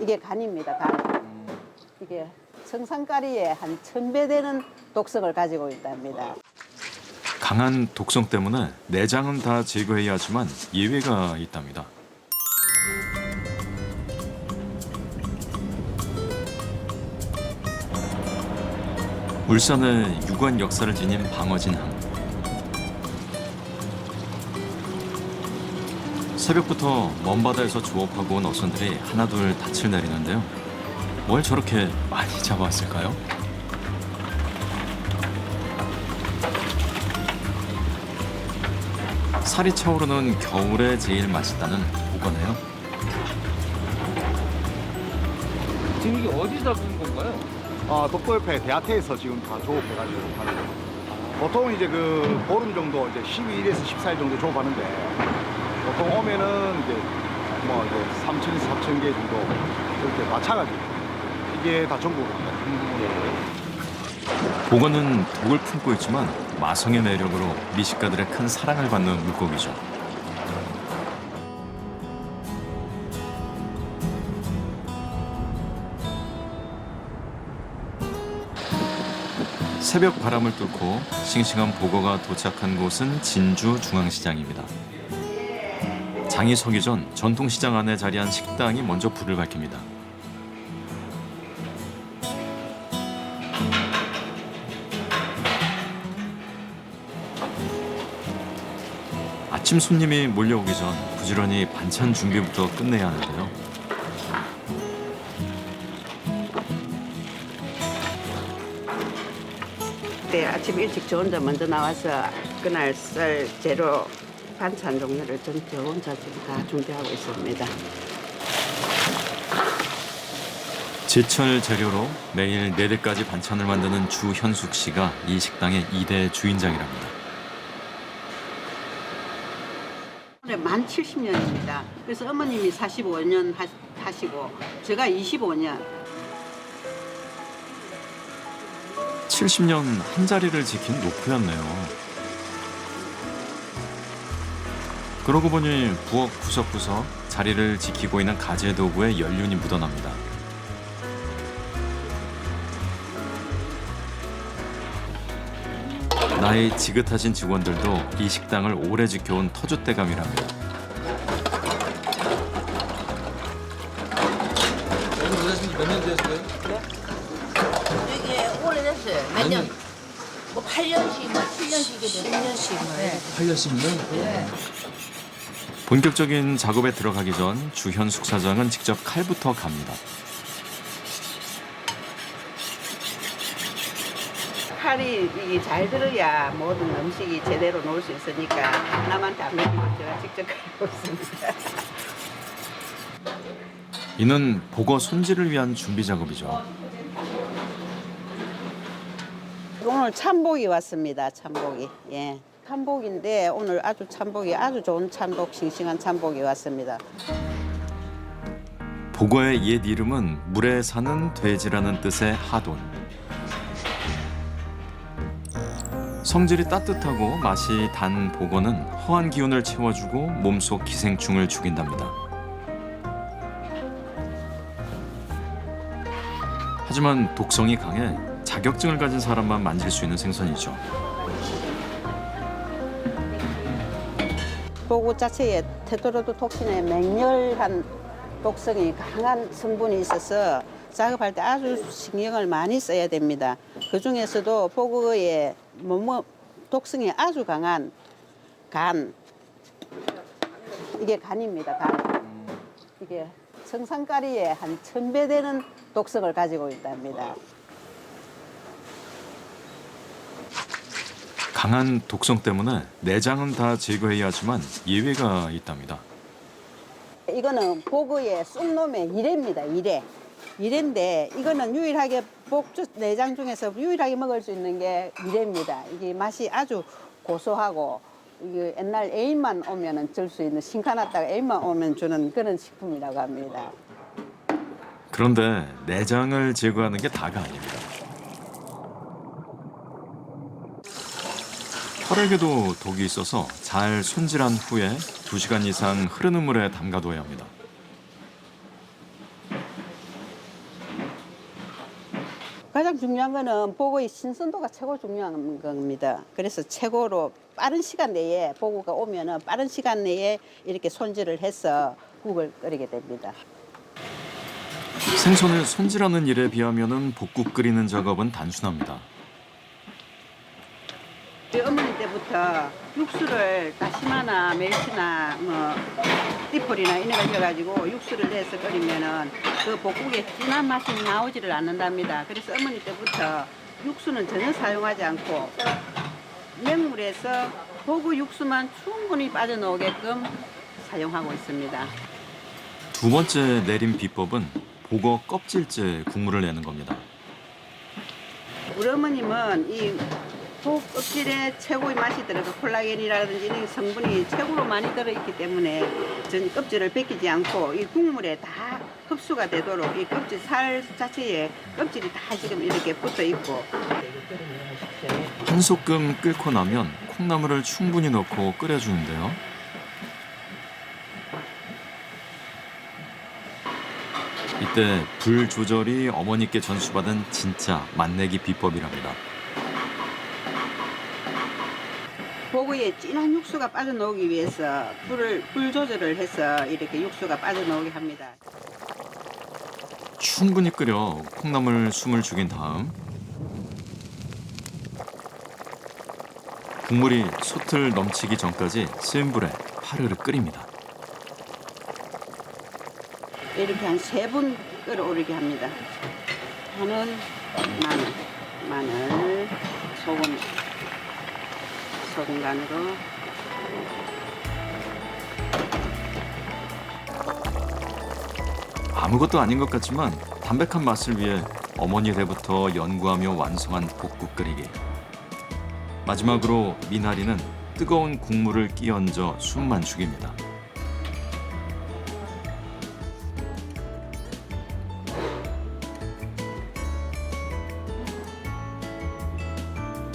이게 간입니다. 간. 이게 청산가리에 한 천 배 되는 독성을 가지고 있답니다. 강한 독성 때문에 내장은 다 제거해야 하지만 예외가 있답니다. 울산의 유관 역사를 지닌 방어진항. 새벽부터 먼 바다에서 조업하고 온 어선들이 하나둘 닻을 내리는데요. 뭘 저렇게 많이 잡아왔을까요? 살이 차오르는 겨울에 제일 맛있다는 보거네요. 지금 이게 어디 잡은 건가요? 어, 독도협회 대하태에서 지금 다 조업해가지고 하는 거예요. 보통 이제 그 보름 정도 이제 12일에서 14일 정도 조업하는데 보통 오면은 이제 뭐 이제 3천에서 4천 개 정도 이렇게 맞춰가지고 이게 다 전부 보거는 독을 품고 있지만 마성의 매력으로 미식가들의 큰 사랑을 받는 물고기죠. 새벽 바람을 뚫고 싱싱한 보거가 도착한 곳은 진주 중앙시장입니다. 장이 서기 전 전통시장 안에 자리한 식당이 먼저 불을 밝힙니다. 아침 손님이 몰려오기 전 부지런히 반찬 준비부터 끝내야 하는데요. 네, 아침 일찍 저 혼자 먼저 나와서 그날 쌀 재료 반찬 종류를 전저 혼자 지금 다 준비하고 있습니다. 제철 재료로 매일 네대까지 반찬을 만드는 주현숙 씨가 이 식당의 이대 주인장이랍니다. 올해 만 70년입니다. 그래서 어머님이 45년 하, 하시고 제가 25년 70년 한 자리를 지킨 노프였네요. 그러고 보니 부엌 구석구석 자리를 지키고 있는 가재 도구에 연륜이 묻어납니다. 나이 지긋하신 직원들도 이 식당을 오래 지켜온 터줏대감이랍니다. 여기 지몇년 되셨어요? 이게 오래됐어요. 몇 년? 뭐 8년씩, 뭐 7년씩 이게 10년씩 뭐. 네. 8년씩이면? 본격적인 작업에 들어가기 전 주현숙 사장은 직접 칼부터 갑니다. 칼이 이게 잘 들어야 모든 음식이 제대로 놓을 수 있으니까 남한테 안 먹이고 제가 직접 칼고 있습니다. 이는 보거 손질을 위한 준비 작업이죠. 오늘 참복이 왔습니다. 참복이. 예. 참복인데 오늘 아주 참복이 아주 좋은 참복, 싱싱한 참복이 왔습니다. 보거의 옛 이름은 물에 사는 돼지라는 뜻의 하돈. 성질이 따뜻하고 맛이 단 보거는 허한 기운을 채워주고 몸속 기생충을 죽인답니다. 하지만 독성이 강해 자격증을 가진 사람만 만질 수 있는 생선이죠. 보고 자체에 테트로드 톡신의 맹렬한 독성이 강한 성분이 있어서 작업할 때 아주 신경을 많이 써야 됩니다. 그 중에서도 보고의 뭐뭐 독성이 아주 강한 간 이게 간입니다. 간 이게 청산가리에 한천 배 되는 독성을 가지고 있답니다. 강한 독성 때문에 내장은 다 제거해야 하지만 예외가 있답니다. 이거는 보그의 쑥놈의 이래입니다. 이래. 이래인데 이거는 유일하게 복주 내장 중에서 유일하게 먹을 수 있는 게 이래입니다. 이게 맛이 아주 고소하고 이게 옛날 애인만 오면은 줄 수 있는 신카났다가 애인만 오면 주는 그런 식품이라고 합니다. 그런데 내장을 제거하는 게 다가 아닙니다. 혈액에도 독이 있어서 잘 손질한 후에 2시간 이상 흐르는 물에 담가둬야 합니다. 가장 중요한 거는 보고의 신선도가 최고 중요한 겁니다. 그래서 최고로 빠른 시간 내에 보고가 오면은 빠른 시간 내에 이렇게 손질을 해서 국을 끓이게 됩니다. 생선을 손질하는 일에 비하면은 볶국 끓이는 작업은 단순합니다. 어머니 때부터 육수를 다시마나 멸치나 뭐 띠폴이나 이런 걸 해가지고 육수를 내서 끓이면은 그 볶국에 진한 맛이 나오지를 않는답니다. 그래서 어머니 때부터 육수는 전혀 사용하지 않고 맹물에서 보고 육수만 충분히 빠져나오게끔 사용하고 있습니다. 두 번째 내림 비법은 보거 껍질째 국물을 내는 겁니다. 우리 어머님은 이 복 껍질에 최고의 맛이 들어가 콜라겐이라든지 이런 성분이 최고로 많이 들어있기 때문에 전 껍질을 벗기지 않고 이 국물에 다 흡수가 되도록 이 껍질 살 자체에 껍질이 다 지금 이렇게 붙어 있고 한 소끔 끓고 나면 콩나물을 충분히 넣고 끓여주는데요. 이때 불 조절이 어머니께 전수받은 진짜 맛내기 비법이랍니다. 보고에 진한 육수가 빠져나오기 위해서 불을 불 조절을 해서 이렇게 육수가 빠져나오게 합니다. 충분히 끓여 콩나물 숨을 죽인 다음 국물이 솥을 넘치기 전까지 센 불에 파르르 끓입니다. 이렇게 한 세 분 끓어오르게 합니다. 파는 마늘, 마늘, 소금, 소금 간으로 아무것도 아닌 것 같지만 담백한 맛을 위해 어머니 때부터 연구하며 완성한 볶국 끓이기. 마지막으로 미나리는 뜨거운 국물을 끼얹어 숨만 죽입니다.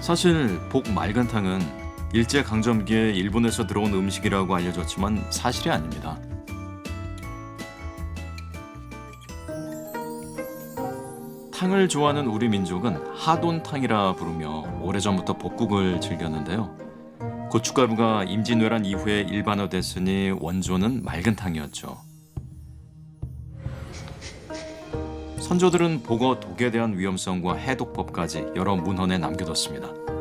사실 복 말간탕은 일제 강점기에 일본에서 들어온 음식이라고 알려졌지만 사실이 아닙니다. 탕을 좋아하는 우리 민족은 하돈탕이라 부르며 오래전부터 볶국을 즐겼는데요. 고춧가루가 임진왜란 이후에 일반화됐으니 원조는 맑은 탕이었죠. 선조들은 복어 독에 대한 위험성과 해독법까지 여러 문헌에 남겨뒀습니다.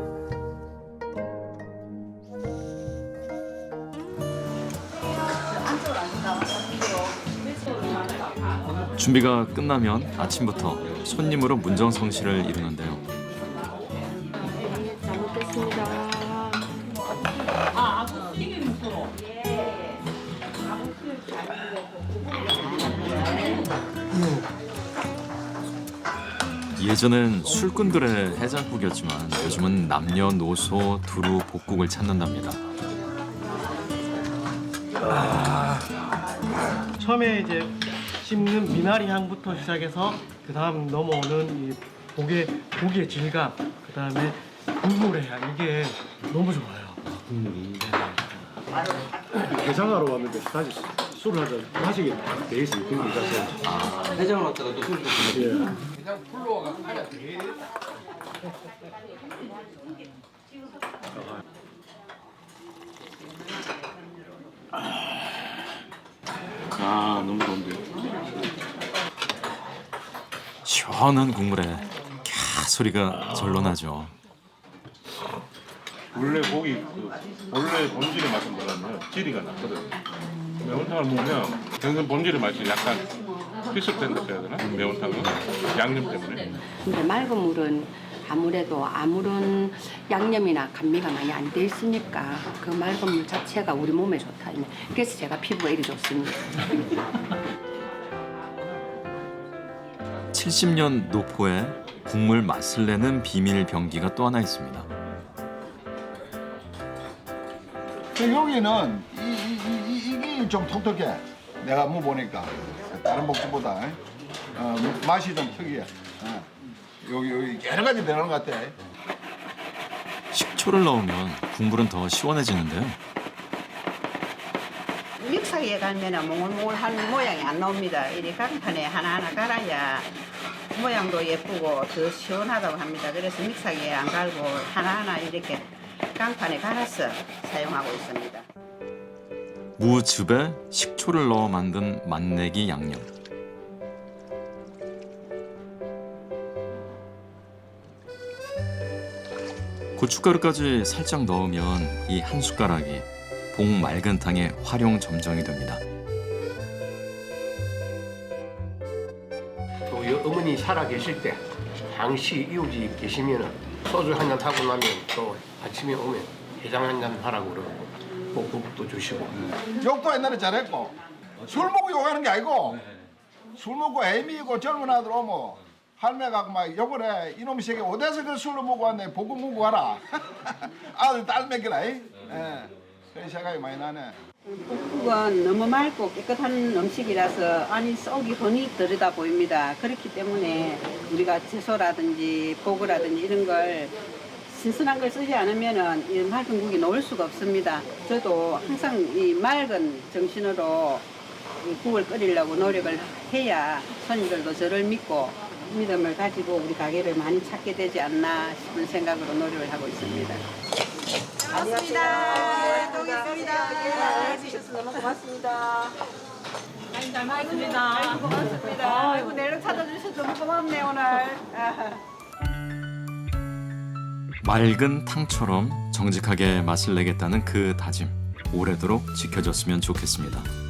준비가 끝나면 아침부터 손님으로 문정성시를 이루는데요. 예전엔 술꾼들의 해장국이었지만 요즘은 남녀노소 두루 복국을 찾는답니다. 처음에 이제 씹는 미나리 향부터 시작해서 그 다음 넘어오는 이 고기의, 고기의 질감 그 다음에 국물의 향 이게 너무 좋아요. 해장하러 왔는데 다시 술을 하자 마시게 돼 있어요. 그게 자체. 해장을 왔다가 또술 드시는 아 너무 좋은데. 시원한 국물에 캬 소리가 절로 나죠. 원래 고기 그 원래 본질의 맛은 뭐냐면 질이가 났거든. 매운탕을 먹으면 생선 본질의 맛이 약간 희석된다 해야 되나? 매운탕은 양념 때문에. 근데 맑은 물은 아무래도 아무런 양념이나 감미가 많이 안 돼 있으니까 그 맑은 물 자체가 우리 몸에 좋다. 그래서 제가 피부가 이리 좋습니다. 70년 노포에 국물 맛을 내는 비밀 병기가 또 하나 있습니다. 그 여기는 이, 이, 이, 이, 이게 좀 독특해. 내가 뭐 보니까 다른 복지보다 어, 맛이 좀 특이해. 어. 여기 여기 여러 가지 들어가는 것 같아. 식초를 넣으면 국물은 더 시원해지는데요. 믹서기에 갈면은 몽글몽글한 모양이 안 나옵니다. 이리 강판에 하나하나 갈아야 모양도 예쁘고 더 시원하다고 합니다. 그래서 믹서기에 안 갈고 하나하나 이렇게 깡판에 갈아서 사용하고 있습니다. 무즙에 식초를 넣어 만든 맛내기 양념. 고춧가루까지 살짝 넣으면 이 한 숟가락이 봉 맑은 탕의 활용 점정이 됩니다. 살아 계실 때 당시 이웃이 계시면 소주 한 잔 하고 나면 또 아침에 오면 해장 한 잔 하라고 그러고 꼭 국도 주시고. 욕도 옛날에 잘했고. 술 먹고 욕하는 게 아니고 술 먹고 애미고 젊은 아들 오면 할매가 막 욕을 해. 이놈 새끼 어디서 그 술을 먹고 왔네. 보고 먹고 가라. 아들 딸 먹이라 이? 예. 그런 생각이 많이 나네 북극은 너무 맑고 깨끗한 음식이라서 안이 쏙이 흔히 들여다 보입니다. 그렇기 때문에 우리가 채소라든지 보고라든지 이런 걸 신선한 걸 쓰지 않으면은 이 맑은 국이 나올 수가 없습니다. 저도 항상 이 맑은 정신으로 이 국을 끓이려고 노력을 해야 손님들도 저를 믿고 믿음을 가지고 우리 가게를 많이 찾게 되지 않나 싶은 생각으로 노력을 하고 있습니다. 고맙습니다. 해주셔서 너무 고맙습니다. 아이고, 잘 먹겠습니다. 아이고, 고맙습니다. 아이고, 내일 찾아주셔서 너무 고맙네, 오늘. 맑은 탕처럼 정직하게 맛을 내겠다는 그 다짐 오래도록 지켜졌으면 좋겠습니다.